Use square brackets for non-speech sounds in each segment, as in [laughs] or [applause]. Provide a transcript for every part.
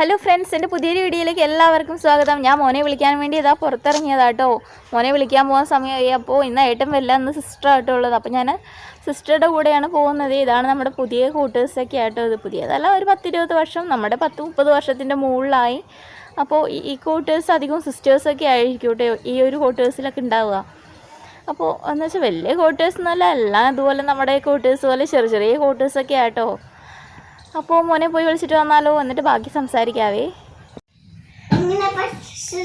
Hello friends എന്റെ പുതിയൊരു വീഡിയോയിലേക്ക് എല്ലാവർക്കും സ്വാഗതം. ഞാൻ മോനെ വിളിക്കാൻ വേണ്ടി ഇതാ പുറത്തിറങ്ങിയതാട്ടോ. മോനെ വിളിക്കാൻ പോകുന്ന സമയമായി. അപ്പോൾ ഇന്ന് ഏട്ടൻ വല്ല എന്ന് സിസ്റ്റർ ആട്ടോ ഉള്ളത്. അപ്പോൾ ഞാൻ സിസ്റ്ററുടെ കൂടെയാണ് പോകുന്നത്. ഇതാണ് നമ്മുടെ പുതിയ കൂട്ടേഴ്സൊക്കെ ആയിട്ടോ ഇത്. പുതിയതല്ല ഒരു പത്തിരുപത് വർഷം നമ്മുടെ പത്ത് മുപ്പത് വർഷത്തിന്റെ മുകളിലായി. അപ്പോൾ ഈ- കൂട്ടേഴ്സ് അധികം സിസ്റ്റേഴ്സൊക്കെ ആയിരിക്കും കേട്ടോ ഈ ഒരു കൂട്ടേഴ്സിലൊക്കെ ഉണ്ടാവുക. അപ്പോൾ എന്ന് വെച്ചാൽ വലിയ കോട്ടേഴ്സ് എന്നല്ല എല്ലാം ഇതുപോലെ നമ്മുടെ കോട്ടേഴ്സ് പോലെ ചെറിയ ചെറിയ കോട്ടേഴ്സൊക്കെ ആട്ടോ. അപ്പോൾ മോനെ പോയി വിളിച്ചിട്ട് വന്നാലോ? എന്നിട്ട് ബാക്കി സംസാരിക്കാവേ.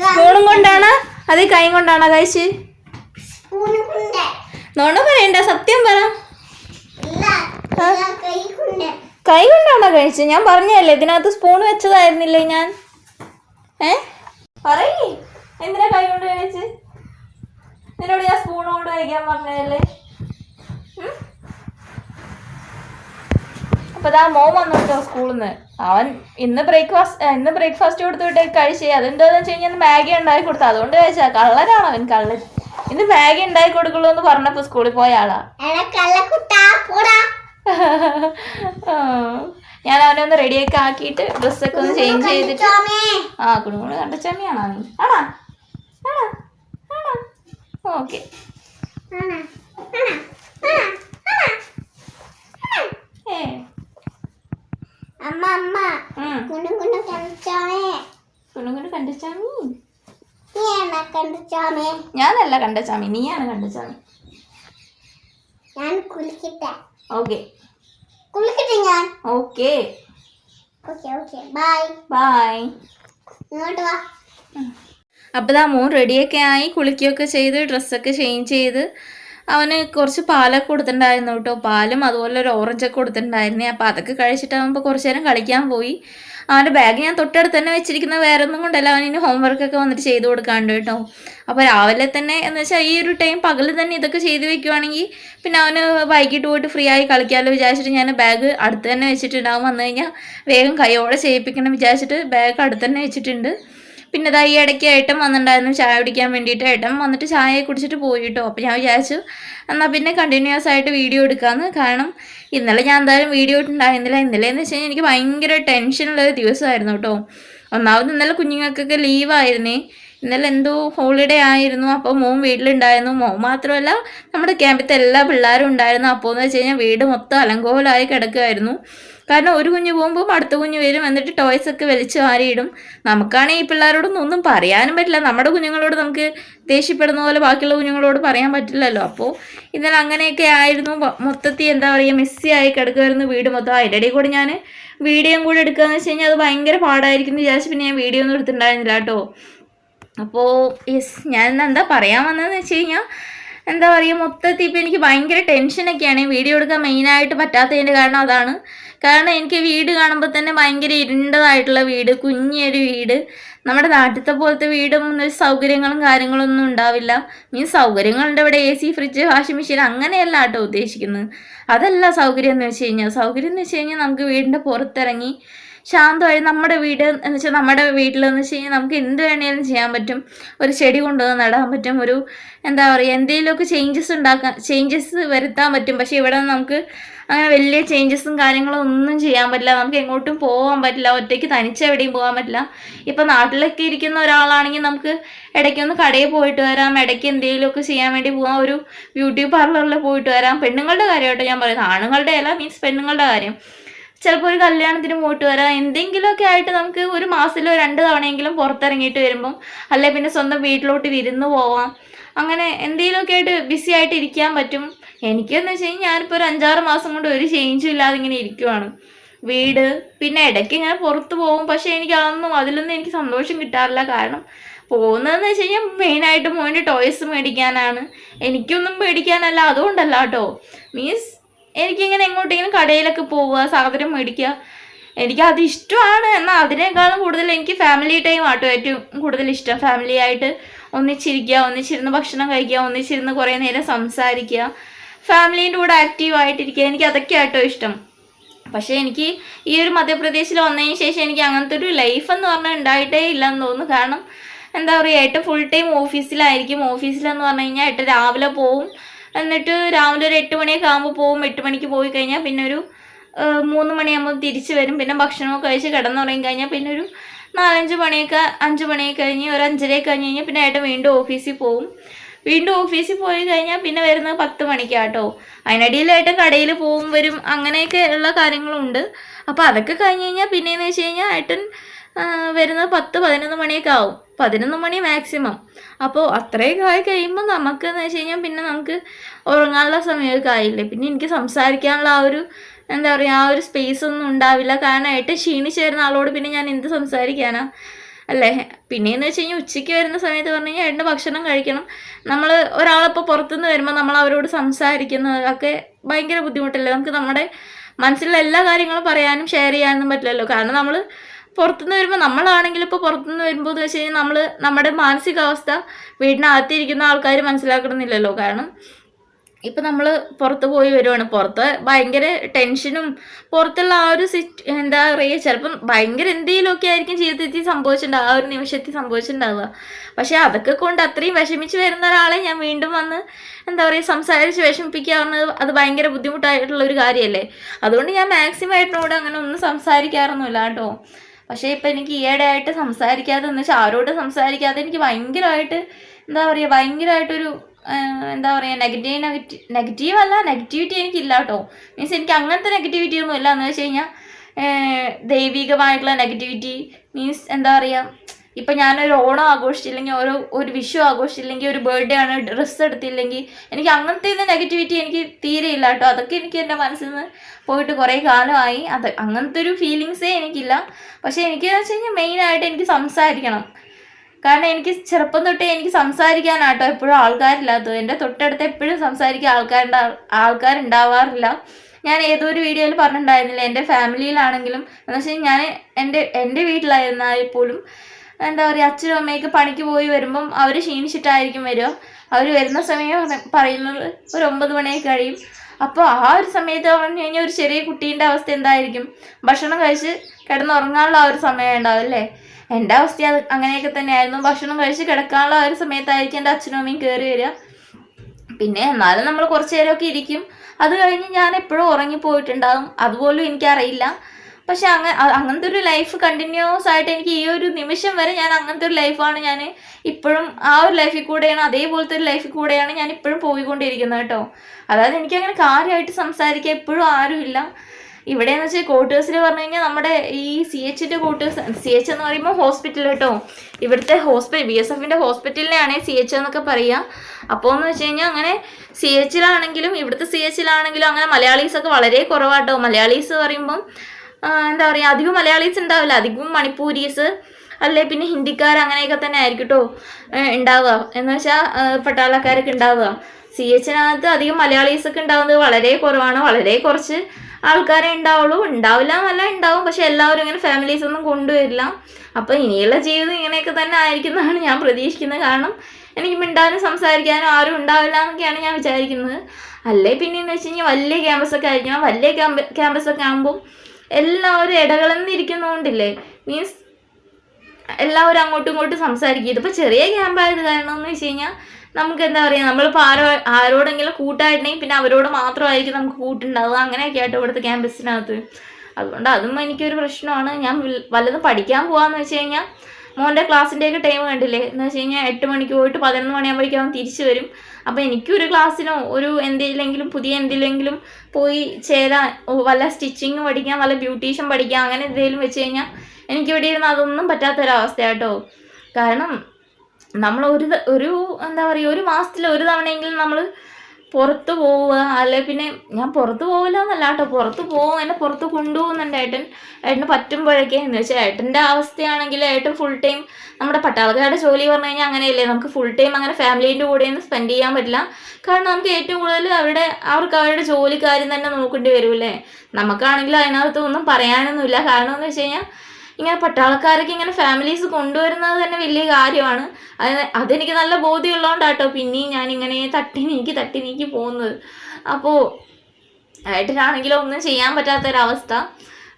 സ്പൂണും കൊണ്ടാണ്? അത് കൈ കൊണ്ടാണോ കഴിച്ച്? നോണ പറയണ്ട സത്യം പറ. കൈ കൊണ്ടാണോ കഴിച്ച്? ഞാൻ പറഞ്ഞല്ലേ ഇതിനകത്ത് സ്പൂൺ വെച്ചതായിരുന്നില്ലേ ഞാൻ? ഏ? പറയേ. എന്തിനാ കൈ കൊണ്ട് കഴിച്ച്? എന്നോട് ഞാൻ സ്പൂൺ കൊണ്ട് കഴിക്കാൻ പറഞ്ഞതല്ലേ? അപ്പൊ ദാ മോൻ വന്നിട്ടോ സ്കൂളിൽ നിന്ന് അവൻ ഇന്ന് ബ്രേക്ക്ഫാസ്റ്റ് ഇന്ന് ബ്രേക്ക്ഫാസ്റ്റ് കൊടുത്തു വിട്ടേ കഴിച്ചേ. അതെന്താന്ന് വെച്ച് കഴിഞ്ഞാൽ മാഗി ഉണ്ടാക്കി കൊടുത്തു അതുകൊണ്ട് കഴിച്ചാ കള്ളനാണ് അവൻ കള്ളൻ. ഇന്ന് മാഗി ഉണ്ടാക്കി കൊടുക്കുള്ളൂ എന്ന് പറഞ്ഞപ്പോ സ്കൂളിൽ പോയ ആളാ. ഞാൻ അവനെ ഒന്ന് റെഡിയൊക്കെ ആക്കിയിട്ട് ഡ്രസ്സൊക്കെ ഒന്ന് ചേഞ്ച് ചെയ്തിട്ട് ആ കുടുംബം കണ്ട ചമ്മിയാണോ ആണാ? ആണാ? ഓക്കെ ആണാ ആണാ ആണാ ആണാ ഏ അമ്മ അമ്മ ഉം. കുണു കുണു കണ്ടിച്ചോമേ കുടുംബങ്ങൾ കണ്ട ചാമി നീ എന്നെ കണ്ടിച്ചോമേ? ഞാനല്ല കണ്ട ചാമി നീയാണ് കണ്ട ചാമി ഞാൻ കുളിക്കട്ടെ. ഓക്കെ. കുളിക്കട്ടെ ഞാൻ? Okay. Okay okay. Bye. Bye. ഇങ്ങോട്ട് വാ. അപ്പോൾ ദാ മോൻ റെഡിയൊക്കെ ആയി കുളിക്കുകയൊക്കെ ചെയ്ത് ഡ്രസ്സൊക്കെ ചേഞ്ച് ചെയ്ത്. അവന് കുറച്ച് പാലൊക്കെ കൊടുത്തിട്ടുണ്ടായിരുന്നു കേട്ടോ. പാലും അതുപോലെ ഒരു ഓറഞ്ചൊക്കെ കൊടുത്തിട്ടുണ്ടായിരുന്നേ. അപ്പോൾ അതൊക്കെ കഴിച്ചിട്ട് കുറച്ചു ഇപ്പോൾ കുറച്ച് നേരം കളിക്കാൻ പോയി. അവന്റെ ബാഗ് ഞാൻ തൊട്ടടുത്ത് തന്നെ വെച്ചിരിക്കുന്ന വേറെ ഒന്നും കൊണ്ടല്ല. അവൻ ഇനി ഹോംവർക്കൊക്കെ വന്നിട്ട് ചെയ്ത് കൊടുക്കാണ്ട് കേട്ടോ. അപ്പോൾ രാവിലെ തന്നെ എന്ന് വെച്ചാൽ ഈ ഒരു ടൈം പകൽ തന്നെ ഇതൊക്കെ ചെയ്ത് വെക്കുവാണെങ്കിൽ പിന്നെ അവന് വൈകിട്ട് പോയിട്ട് ഫ്രീ ആയി കളിക്കാമല്ലോ വിചാരിച്ചിട്ട് ഞാൻ ബാഗ് അടുത്ത് തന്നെ വെച്ചിട്ടുണ്ടാവും വന്നു കഴിഞ്ഞാൽ വേഗം കൈയോടെ ചെയ്യിപ്പിക്കണം വിചാരിച്ചിട്ട് ബാഗ് അടുത്ത് തന്നെ വെച്ചിട്ടുണ്ട്. പിന്നെ ഇതാ ഈ ഇടയ്ക്ക് ഏട്ടൻ വന്നിട്ടുണ്ടായിരുന്നു ചായ കുടിക്കാൻ വേണ്ടിയിട്ട്. ഏട്ടൻ വന്നിട്ട് ചായ കുടിച്ചിട്ട് പോയി കേട്ടോ അപ്പോൾ ഞാൻ വിചാരിച്ചു എന്നാൽ പിന്നെ കണ്ടിന്യൂസ് ആയിട്ട് വീഡിയോ എടുക്കാമെന്ന് കാരണം ഇന്നലെ ഞാൻ എന്തായാലും വീഡിയോ ഇട്ടുണ്ടായിരുന്നില്ല ഇന്നലെ എന്ന് വെച്ച് കഴിഞ്ഞാൽ എനിക്ക് ഭയങ്കര ടെൻഷനുള്ള ദിവസമായിരുന്നു കേട്ടോ. ഒന്നാമത് ഇന്നലെ കുഞ്ഞുങ്ങൾക്കൊക്കെ ലീവായിരുന്നേ ഇന്നലെ എന്തോ ഹോളിഡേ ആയിരുന്നു. അപ്പോൾ മോൻ വീട്ടിലുണ്ടായിരുന്നു. മോൻ മാത്രമല്ല നമ്മുടെ ക്യാമ്പത്തെ എല്ലാ പിള്ളേരും ഉണ്ടായിരുന്നു. അപ്പോൾ എന്ന് വെച്ച് കഴിഞ്ഞാൽ വീട് മൊത്തം അലങ്കോലമായി കിടക്കുമായിരുന്നു കാരണം ഒരു കുഞ്ഞ് പോകുമ്പോൾ അടുത്ത കുഞ്ഞ് വരും എന്നിട്ട് ടോയ്സ് ഒക്കെ വലിച്ചു വാരിയിടും. നമുക്കാണെങ്കിൽ ഈ പിള്ളേരോടൊന്നും ഒന്നും പറയാനും പറ്റില്ല. നമ്മുടെ കുഞ്ഞുങ്ങളോട് നമുക്ക് ദേഷ്യപ്പെടുന്ന പോലെ ബാക്കിയുള്ള കുഞ്ഞുങ്ങളോട് പറയാൻ പറ്റില്ലല്ലോ. അപ്പോൾ ഇന്നലെ അങ്ങനെയൊക്കെ ആയിരുന്നു. മൊത്തത്തിൽ എന്താ പറയുക മെസ്സി ആയി കിടക്കുമായിരുന്നു വീട് മൊത്തം. അതിന്റെ ഇടയിൽ കൂടെ ഞാൻ വീഡിയോയും കൂടെ എടുക്കുകയെന്ന് വെച്ച് കഴിഞ്ഞാൽ അത് ഭയങ്കര പാടായിരിക്കും വിചാരിച്ച് പിന്നെ ഞാൻ വീഡിയോ ഒന്നും എടുത്തിട്ടുണ്ടായിരുന്നില്ല കേട്ടോ. അപ്പോൾ യെസ് ഞാൻ എന്താ പറയാൻ വന്നതെന്ന് വെച്ച് കഴിഞ്ഞാൽ എന്താ പറയുക മൊത്തത്തിൽ ഇപ്പോൾ എനിക്ക് ഭയങ്കര ടെൻഷനൊക്കെയാണ് വീഡിയോ എടുക്കാൻ മെയിനായിട്ട് പറ്റാത്തതിന്റെ കാരണം അതാണ്. കാരണം എനിക്ക് വീട് കാണുമ്പോൾ തന്നെ ഭയങ്കര ഇരുണ്ടതായിട്ടുള്ള വീട് കുഞ്ഞൊരു വീട്. നമ്മുടെ നാട്ടിലത്തെ പോലത്തെ വീടും ഒരു സൗകര്യങ്ങളും കാര്യങ്ങളൊന്നും ഉണ്ടാവില്ല. മീൻസ് സൗകര്യങ്ങളുണ്ട് ഇവിടെ A C fridge washing machine അങ്ങനെയല്ല കേട്ടോ ഉദ്ദേശിക്കുന്നത്. അതല്ല സൗകര്യം എന്ന് വെച്ച് കഴിഞ്ഞാൽ സൗകര്യം എന്ന് വെച്ച് കഴിഞ്ഞാൽ നമുക്ക് വീടിന്റെ പുറത്തിറങ്ങി ശാന്തമായി നമ്മുടെ വീട് എന്ന് വെച്ചാൽ നമ്മുടെ വീട്ടിലെന്ന് വെച്ച് കഴിഞ്ഞാൽ നമുക്ക് എന്ത് വേണേലും ചെയ്യാൻ പറ്റും. ഒരു ചെടി കൊണ്ടുവന്ന് നടാൻ പറ്റും. ഒരു എന്താ പറയുക എന്തെങ്കിലുമൊക്കെ ചേഞ്ചസ് ഉണ്ടാക്കാൻ ചേഞ്ചസ് വരുത്താൻ പറ്റും. പക്ഷേ ഇവിടെ നമുക്ക് അങ്ങനെ വലിയ ചേഞ്ചസും കാര്യങ്ങളും ഒന്നും ചെയ്യാൻ പറ്റില്ല. നമുക്ക് എങ്ങോട്ടും പോകാൻ പറ്റില്ല. ഒറ്റയ്ക്ക് തനിച്ച് എവിടെയും പോകാൻ പറ്റില്ല. ഇപ്പം നാട്ടിലൊക്കെ ഇരിക്കുന്ന ഒരാളാണെങ്കിൽ നമുക്ക് ഇടയ്ക്കൊന്ന് കടയിൽ പോയിട്ട് വരാം ഇടയ്ക്ക് എന്തെങ്കിലുമൊക്കെ ചെയ്യാൻ വേണ്ടി പോകാം ഒരു ബ്യൂട്ടി പാർലറിൽ പോയിട്ട് വരാം. പെണ്ണുങ്ങളുടെ കാര്യമായിട്ട് ഞാൻ പറയുന്നത് ആണുങ്ങളുടെ അല്ല മീൻസ് പെണ്ണുങ്ങളുടെ കാര്യം. ചിലപ്പോൾ ഒരു കല്യാണത്തിന് പോയിട്ട് വരാം. എന്തെങ്കിലുമൊക്കെ ആയിട്ട് നമുക്ക് ഒരു മാസത്തിലോ രണ്ട് തവണയെങ്കിലും പുറത്തിറങ്ങിയിട്ട് വരുമ്പം അല്ലെ പിന്നെ സ്വന്തം വീട്ടിലോട്ട് വിരുന്ന് പോവാം. അങ്ങനെ എന്തെങ്കിലുമൊക്കെ ആയിട്ട് ബിസി ആയിട്ട് ഇരിക്കാൻ പറ്റും. എനിക്കെന്ന് വെച്ച് കഴിഞ്ഞാൽ ഞാനിപ്പോൾ ഒരു അഞ്ചാറ് മാസം കൊണ്ട് ഒരു ചേഞ്ചും ഇല്ലാതെ ഇങ്ങനെ ഇരിക്കുവാണ്. വീട് പിന്നെ ഇടയ്ക്ക് ഇങ്ങനെ പുറത്ത് പോകും. പക്ഷേ എനിക്ക് അതൊന്നും അതിലൊന്നും എനിക്ക് സന്തോഷം കിട്ടാറില്ല. കാരണം പോകുന്നതെന്ന് വെച്ച് കഴിഞ്ഞാൽ മെയിനായിട്ട് മോന്റെ ടോയ്സ് മേടിക്കാനാണ്. എനിക്കൊന്നും മേടിക്കാനല്ല അതുകൊണ്ടല്ല കേട്ടോ മീൻസ് എനിക്കിങ്ങനെ എങ്ങോട്ടെങ്കിലും കടയിലൊക്കെ പോവുക സാധനം മേടിക്കുക എനിക്ക് അത് ഇഷ്ടമാണ്. എന്നാൽ അതിനേക്കാളും കൂടുതൽ എനിക്ക് ഫാമിലി ടൈം ആട്ടോ ഏറ്റവും കൂടുതൽ ഇഷ്ടം ഫാമിലി ആയിട്ട് ഒന്നിച്ചിരിക്കുക ഒന്നിച്ചിരുന്ന് ഭക്ഷണം കഴിക്കുക ഒന്നിച്ചിരുന്ന് കുറേ നേരം സംസാരിക്കുക ഫാമിലീന്റെ കൂടെ ആക്റ്റീവ് ആയിട്ടിരിക്കുക. എനിക്ക് അതൊക്കെ ആട്ടോ ഇഷ്ടം. പക്ഷേ എനിക്ക് ഈ ഒരു മധ്യപ്രദേശിൽ വന്നതിന് ശേഷം എനിക്ക് അങ്ങനത്തെ ഒരു ലൈഫ് എന്ന് പറഞ്ഞാൽ ഉണ്ടായിട്ടേ ഇല്ലെന്ന് തോന്നുന്നു. കാരണം എന്താ പറയുക ഏട്ടൻ ഫുൾ ടൈം ഓഫീസിലായിരിക്കും. ഓഫീസിലെന്ന് പറഞ്ഞു കഴിഞ്ഞാൽ ഏട്ടൻ രാവിലെ പോവും. എന്നിട്ട് രാവിലെ ഒരു എട്ട് മണിയൊക്കെ ആകുമ്പോൾ പോവും. എട്ട് മണിക്ക് പോയി കഴിഞ്ഞാൽ പിന്നെ ഒരു മൂന്ന് മണിയാകുമ്പോൾ തിരിച്ച് വരും. പിന്നെ ഭക്ഷണമൊക്കെ കഴിച്ച് കിടന്നുറങ്ങി കഴിഞ്ഞാൽ പിന്നെ ഒരു നാലഞ്ച് മണിയൊക്കെ അഞ്ച് മണിയൊക്കെ കഴിഞ്ഞ് ഒരു അഞ്ചരയൊക്കെ കഴിഞ്ഞ് കഴിഞ്ഞാൽ പിന്നെ ഏട്ടൻ വീണ്ടും ഓഫീസിൽ പോവും. വീണ്ടും ഓഫീസിൽ പോയി കഴിഞ്ഞാൽ പിന്നെ വരുന്നത് പത്ത് മണിക്കാട്ടോ. അതിനിടയിലായിട്ട് കടയിൽ പോവും വരും അങ്ങനെയൊക്കെ ഉള്ള കാര്യങ്ങളുണ്ട്. അപ്പോൾ അതൊക്കെ കഴിഞ്ഞ് കഴിഞ്ഞാൽ പിന്നെയെന്ന് വെച്ച് കഴിഞ്ഞാൽ ഏട്ടൻ ആ, വരുന്നത് പത്ത് പതിനൊന്ന് മണിയൊക്കെ ആവും. പതിനൊന്ന് മണി മാക്സിമം അപ്പോൾ അത്രയൊക്കെ ആയി കഴിയുമ്പോൾ നമുക്ക് എന്ന് വെച്ച് കഴിഞ്ഞാൽ പിന്നെ നമുക്ക് ഉറങ്ങാനുള്ള സമയമൊക്കെ ആയില്ലേ? പിന്നെ എനിക്ക് സംസാരിക്കാനുള്ള ആ ഒരു എന്താ പറയുക ആ ഒരു സ്പേസ് ഒന്നും ഉണ്ടാവില്ല. കാരണം ഏറ്റവും ക്ഷീണിച്ച് വരുന്ന ആളോട് പിന്നെ ഞാൻ എന്ത് സംസാരിക്കാനാ? അല്ലേ? പിന്നെയെന്ന് വെച്ച് കഴിഞ്ഞാൽ ഉച്ചയ്ക്ക് വരുന്ന സമയത്ത് പറഞ്ഞു കഴിഞ്ഞാൽ ഏട്ടന്റെ ഭക്ഷണം കഴിക്കണം. നമ്മൾ ഒരാളിപ്പോൾ പുറത്തുനിന്ന് വരുമ്പോൾ നമ്മൾ അവരോട് സംസാരിക്കുന്നത് ഒക്കെ ഭയങ്കര ബുദ്ധിമുട്ടല്ലേ? നമുക്ക് നമ്മുടെ മനസ്സിലുള്ള എല്ലാ കാര്യങ്ങളും പറയാനും ഷെയർ ചെയ്യാനും പറ്റില്ലല്ലോ. കാരണം നമ്മൾ പുറത്തുനിന്ന് വരുമ്പോൾ നമ്മളാണെങ്കിൽ ഇപ്പോൾ പുറത്തുനിന്ന് വരുമ്പോൾ എന്ന് വെച്ച് കഴിഞ്ഞാൽ നമ്മൾ നമ്മുടെ മാനസികാവസ്ഥ വീടിനകത്തിരിക്കുന്ന ആൾക്കാർ മനസ്സിലാക്കണമെന്നില്ലല്ലോ. കാരണം ഇപ്പം നമ്മൾ പുറത്ത് പോയി വരുവാണ്. പുറത്ത് ഭയങ്കര ടെൻഷനും പുറത്തുള്ള ആ ഒരു സിറ്റ് എന്താ പറയുക ചിലപ്പം ഭയങ്കര എന്തെങ്കിലുമൊക്കെ ആയിരിക്കും ജീവിതത്തിൽ സംഭവിച്ചിട്ടുണ്ടാവുക ആ ഒരു നിമിഷത്തിൽ സംഭവിച്ചിട്ടുണ്ടാവുക. പക്ഷേ അതൊക്കെ കൊണ്ട് അത്രയും വിഷമിച്ച് വരുന്ന ഒരാളെ ഞാൻ വീണ്ടും വന്ന് എന്താ പറയുക സംസാരിച്ച് വിഷമിപ്പിക്കുക പറഞ്ഞത് അത് ഭയങ്കര ബുദ്ധിമുട്ടായിട്ടുള്ള ഒരു കാര്യമല്ലേ? അതുകൊണ്ട് ഞാൻ മാക്സിമം ആയിട്ടിനോട് അങ്ങനെ ഒന്നും സംസാരിക്കാറൊന്നുമില്ല കേട്ടോ. പക്ഷേ ഇപ്പം എനിക്ക് ഈയിടെ ആയിട്ട് സംസാരിക്കാതെ എന്ന് വെച്ചാൽ ആരോട് സംസാരിക്കാതെ എനിക്ക് ഭയങ്കരമായിട്ട് എന്താ പറയുക ഭയങ്കരമായിട്ടൊരു എന്താ പറയുക നെഗറ്റീവ് നെഗറ്റീവ് നെഗറ്റീവ് അല്ല നെഗറ്റിവിറ്റി എനിക്കില്ല കേട്ടോ. മീൻസ് എനിക്ക് അങ്ങനത്തെ നെഗറ്റിവിറ്റി ഒന്നും ഇല്ല. എന്ന് വെച്ച് കഴിഞ്ഞാൽ ദൈവികമായിട്ടുള്ള നെഗറ്റിവിറ്റി മീൻസ് എന്താ പറയുക ഇപ്പം ഞാനൊരു ഓണം ആഘോഷിച്ചില്ലെങ്കിൽ ഒരു ഒരു വിഷു ആഘോഷിച്ചില്ലെങ്കിൽ ഒരു ബർത്ത്ഡേ ആണ് ഡ്രസ്സ് എടുത്തില്ലെങ്കിൽ എനിക്ക് അങ്ങനത്തെ നെഗറ്റിവിറ്റി എനിക്ക് തീരെ ഇല്ല കേട്ടോ. അതൊക്കെ എനിക്ക് എന്റെ മനസ്സിൽ നിന്ന് പോയിട്ട് കുറേ കാലമായി. അത് അങ്ങനത്തെ ഒരു ഫീലിങ്സേ എനിക്കില്ല. പക്ഷെ എനിക്ക് വെച്ച് കഴിഞ്ഞാൽ മെയിനായിട്ട് എനിക്ക് സംസാരിക്കണം. കാരണം എനിക്ക് ചെറുപ്പം തൊട്ടേ എനിക്ക് സംസാരിക്കാനാട്ടോ എപ്പോഴും ആൾക്കാരില്ലാത്തത്. എന്റെ തൊട്ടടുത്ത് എപ്പോഴും സംസാരിക്കാൻ ആൾക്കാരുണ്ടാ ആൾക്കാരുണ്ടാവാറില്ല. ഞാൻ ഏതോ ഒരു വീഡിയോയിൽ പറഞ്ഞിട്ടുണ്ടായിരുന്നില്ല? എന്റെ ഫാമിലിയിലാണെങ്കിലും എന്ന് വെച്ചാൽ ഞാൻ എന്റെ എന്റെ വീട്ടിലായിരുന്നാൽ പോലും എന്താ പറയുക അച്ഛനും അമ്മയൊക്കെ പണിക്ക് പോയി വരുമ്പം അവർ ക്ഷീണിച്ചിട്ടായിരിക്കും വരിക. അവർ വരുന്ന സമയം പറയുന്നത് ഒരു ഒമ്പത് മണിയൊക്കെ കഴിയും. അപ്പോൾ ആ ഒരു സമയത്ത് പറഞ്ഞു കഴിഞ്ഞാൽ ഒരു ചെറിയ കുട്ടീന്റെ അവസ്ഥ എന്തായിരിക്കും? ഭക്ഷണം കഴിച്ച് കിടന്നുറങ്ങാനുള്ള ആ ഒരു സമയം ഉണ്ടാവും അല്ലേ? എന്റെ അവസ്ഥ അത് അങ്ങനെയൊക്കെ തന്നെയായിരുന്നു. ഭക്ഷണം കഴിച്ച് കിടക്കാനുള്ള ആ ഒരു സമയത്തായിരിക്കും എന്റെ അച്ഛനും അമ്മയും കയറി വരിക. പിന്നെ എന്നാലും നമ്മൾ കുറച്ച് നേരമൊക്കെ ഇരിക്കും. അത് കഴിഞ്ഞ് ഞാൻ എപ്പോഴും ഉറങ്ങിപ്പോയിട്ടുണ്ടാകും അതുപോലും എനിക്കറിയില്ല. പക്ഷെ അങ്ങ അങ്ങനത്തെ ഒരു ലൈഫ് കണ്ടിന്യൂസ് ആയിട്ട് എനിക്ക് ഈ ഒരു നിമിഷം വരെ ഞാൻ അങ്ങനത്തെ ഒരു ലൈഫാണ് ഞാൻ ഇപ്പോഴും ആ ഒരു ലൈഫിൽ കൂടെയാണ് അതേപോലത്തെ ഒരു ലൈഫിൽ കൂടെയാണ് ഞാൻ ഇപ്പോഴും പോയിക്കൊണ്ടിരിക്കുന്നത് കേട്ടോ. അതായത് എനിക്കങ്ങനെ കാര്യമായിട്ട് സംസാരിക്കാൻ എപ്പോഴും ആരുമില്ല ഇവിടെയെന്ന് വെച്ചാൽ ക്വാർട്ടേഴ്സിൽ പറഞ്ഞു കഴിഞ്ഞാൽ നമ്മുടെ ഈ സി എച്ചിന്റെ ക്വാർട്ടേഴ്സ് സി എച്ച് എന്ന് പറയുമ്പോൾ ഹോസ്പിറ്റൽ കേട്ടോ. ഇവിടുത്തെ ഹോസ്പിറ്റൽ ബി എസ് എഫിന്റെ ഹോസ്പിറ്റലിനെയാണ് സി എച്ച് എന്നൊക്കെ പറയുക അപ്പോൾ എന്ന് വെച്ച് കഴിഞ്ഞാൽ അങ്ങനെ സി എച്ചിലാണെങ്കിലും ഇവിടുത്തെ സി എച്ചിലാണെങ്കിലും അങ്ങനെ മലയാളീസൊക്കെ വളരെ കുറവാട്ടോ. മലയാളീസ് പറയുമ്പം എന്താ പറയുക അധികം മലയാളീസ് ഉണ്ടാവില്ല. അധികം മണിപ്പൂരീസ് അല്ലെ? പിന്നെ ഹിന്ദിക്കാർ അങ്ങനെയൊക്കെ തന്നെ ആയിരിക്കും കേട്ടോ ഉണ്ടാവുക. എന്ന് വെച്ചാൽ പട്ടാളക്കാരൊക്കെ ഉണ്ടാവുക. സി എച്ചിനകത്ത് അധികം മലയാളീസ് ഒക്കെ ഉണ്ടാവുന്നത് വളരെ കുറവാണ്. വളരെ കുറച്ച് ആൾക്കാരെ ഉണ്ടാവുള്ളൂ. ഉണ്ടാവില്ല എന്നല്ല ഉണ്ടാവും. പക്ഷെ എല്ലാവരും ഇങ്ങനെ ഫാമിലീസ് ഒന്നും കൊണ്ടുവരില്ല. അപ്പോൾ ഇനിയുള്ള ജീവിതം ഇങ്ങനെയൊക്കെ തന്നെ ആയിരിക്കും എന്നാണ് ഞാൻ പ്രതീക്ഷിക്കുന്നത് കാരണം. എനിക്ക് മിണ്ടാനും സംസാരിക്കാനും ആരും ഉണ്ടാവില്ല എന്നൊക്കെയാണ് ഞാൻ വിചാരിക്കുന്നത്. അല്ലേ? പിന്നെ എന്ന് വെച്ച് കഴിഞ്ഞാൽ വലിയ ക്യാമ്പസൊക്കെ ആയിരിക്കണം. വലിയ ക്യാമ്പ ക്യാമ്പസൊക്കെ ആകുമ്പോൾ എല്ലാവരും ഇടകലർന്നിരിക്കുന്നതുകൊണ്ടില്ലേ മീൻസ് എല്ലാവരും അങ്ങോട്ടും ഇങ്ങോട്ടും സംസാരിക്കും. ഇതിപ്പോൾ ചെറിയ ക്യാമ്പായത് കാരണം എന്ന് വെച്ച് കഴിഞ്ഞാൽ നമുക്ക് എന്താ പറയുക നമ്മളിപ്പോൾ ആരോ ആരോടെങ്കിലും കൂട്ടായിട്ടുണ്ടെങ്കിൽ പിന്നെ അവരോട് മാത്രമായിരിക്കും നമുക്ക് കൂട്ടുണ്ടാവുക. അങ്ങനെയൊക്കെ ആയിട്ട് ഇവിടുത്തെ ക്യാമ്പസിനകത്ത് അതുകൊണ്ട് അതും എനിക്കൊരു പ്രശ്നമാണ്. ഞാൻ വല്ലതും പഠിക്കാൻ പോകാമെന്ന് വെച്ച് കഴിഞ്ഞാൽ മോന്റെ ക്ലാസ്സിന്റെയൊക്കെ ടൈം കണ്ടില്ലേ? എന്ന് വെച്ച് കഴിഞ്ഞാൽ എട്ട് മണിക്ക് പോയിട്ട് പതിനൊന്ന് മണിയാകുമ്പോഴേക്കും അവൻ തിരിച്ചു വരും. അപ്പോൾ എനിക്കൊരു ക്ലാസ്സിനോ ഒരു എന്തെങ്കിലും പുതിയ എന്തിലെങ്കിലും പോയി ചേരാൻ വല്ല സ്റ്റിച്ചിങ് പഠിക്കാൻ വല്ല ബ്യൂട്ടീഷ്യൻ പഠിക്കാൻ അങ്ങനെ എന്തെങ്കിലും വെച്ച് കഴിഞ്ഞാൽ എനിക്ക് ഇവിടെ ഇരുന്ന് അതൊന്നും പറ്റാത്തൊരവസ്ഥയാട്ടോ. കാരണം നമ്മൾ ഒരു ഒരു എന്താ പറയുക ഒരു മാസത്തിൽ ഒരു തവണയെങ്കിലും നമ്മൾ പുറത്ത് പോവുക അല്ലെ പിന്നെ ഞാൻ പുറത്ത് പോവില്ല എന്നല്ല കേട്ടോ പുറത്ത് പോകും എന്നെ പുറത്ത് കൊണ്ടുപോകുന്നുണ്ട് ഏട്ടൻ. ഏട്ടന് പറ്റുമ്പോഴൊക്കെ എന്ന് വെച്ചാൽ ഏട്ടന്റെ അവസ്ഥയാണെങ്കിൽ ഏട്ടൻ ഫുൾ ടൈം നമ്മുടെ പട്ടാളക്കാരുടെ ജോലി പറഞ്ഞു കഴിഞ്ഞാൽ അങ്ങനെയല്ലേ. നമുക്ക് ഫുൾ ടൈം അങ്ങനെ ഫാമിലീന്റെ കൂടെ ഒന്നും സ്പെൻഡ് ചെയ്യാൻ പറ്റില്ല. കാരണം നമുക്ക് ഏറ്റവും കൂടുതൽ അവരുടെ അവർക്ക് അവരുടെ ജോലിക്കാരും തന്നെ നോക്കേണ്ടി വരുമല്ലേ നമുക്കാണെങ്കിൽ അതിനകത്ത് ഒന്നും പറയാനൊന്നുമില്ല. കാരണം എന്ന് വെച്ച് കഴിഞ്ഞാൽ ഇങ്ങനെ പട്ടാളക്കാരൊക്കെ ഇങ്ങനെ ഫാമിലീസ് കൊണ്ടുവരുന്നത് തന്നെ വലിയ കാര്യമാണ്. അത് അതെനിക്ക് നല്ല ബോധ്യമുള്ളതുകൊണ്ടാട്ടോ പിന്നെയും ഞാനിങ്ങനെ തട്ടി നീക്കി തട്ടി നീക്കി പോകുന്നത്. അപ്പോൾ ഏട്ടനാണെങ്കിലും ഒന്നും ചെയ്യാൻ പറ്റാത്തൊരവസ്ഥ.